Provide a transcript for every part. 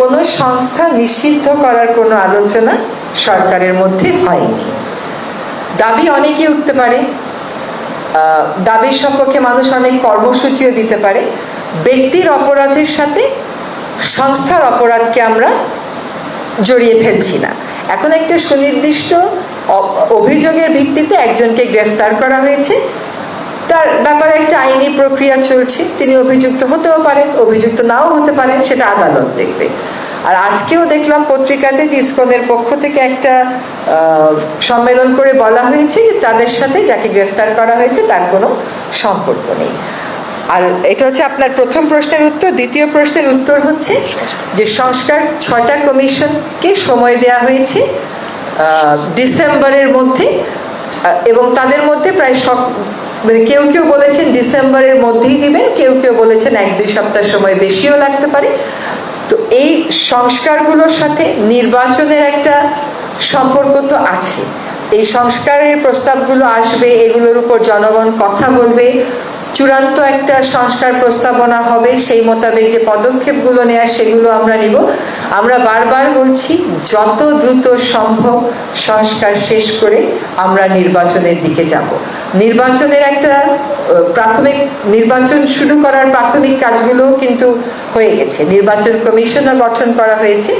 কোনো সংস্থা নিষিদ্ধ করার কোনো আলোচনা সরকারের মধ্যে হয়নি। দাবি অনেকে উঠতে পারে। দাবির সপক্ষে মানুষ অনেক কর্মসূচিও দিতে পারে। ব্যক্তির অপরাধের সাথে সংস্থার অপরাধকে আমরা জড়িয়ে ফেলছি না। এখন একটা সুনির্দিষ্ট অভিযোগের ভিত্তিতে একজনকে গ্রেফতার করা হয়েছে। তার ব্যাপারে একটা আইনি প্রক্রিয়া চলছে। তিনি অভিযুক্ত হতেও পারেন, অভিযুক্ত নাও হতে পারেন, সেটা আদালত দেখবে। আর আজকেও দেখলাম পত্রিকাতে যে ইসকনের পক্ষ থেকে একটা সম্মেলন করে বলা হয়েছে যে তাদের সাথে যাকে গ্রেফতার করা হয়েছে তার কোনো সম্পর্ক নেই। আর এটা হচ্ছে আপনার প্রথম প্রশ্নের উত্তর। দ্বিতীয় প্রশ্নের উত্তর হচ্ছে যে সংস্কার ছয়টা কমিশনকে সময় দেয়া হয়েছে ডিসেম্বরের মধ্যে এবং তাদের মধ্যে প্রায় সব মানে কেউ কেউ বলেছেন ডিসেম্বরের মধ্যেই দিবেন কেউ কেউ বলেছেন এক দুই সপ্তাহ সময় বেশিও লাগতে পারে। তো এই সংস্কারগুলোর সাথে নির্বাচনের একটা সম্পর্ক তো আছে। এই সংস্কারের প্রস্তাবগুলো আসবে, এগুলোর উপর জনগণ কথা বলবে। চূড়ান্ত একটা সংস্কার প্রস্তাবনা হবে, সেই মোতাবেক যে পদক্ষেপগুলো নেওয়া সেগুলো আমরা নিব। আমরা বারবার বলছি, যত দ্রুত সম্ভব সংস্কার শেষ করে আমরা নির্বাচনের দিকে যাব। নির্বাচনের একটা প্রাথমিক, নির্বাচন শুরু করার প্রাথমিক কাজগুলো কিন্তু হয়ে গেছে। নির্বাচন কমিশনও গঠন করা হয়েছে।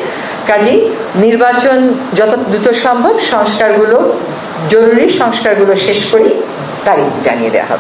কাজেই নির্বাচন যত দ্রুত সম্ভব সংস্কারগুলো, জরুরি সংস্কারগুলো শেষ করি তারিখ জানিয়ে দেওয়া হবে।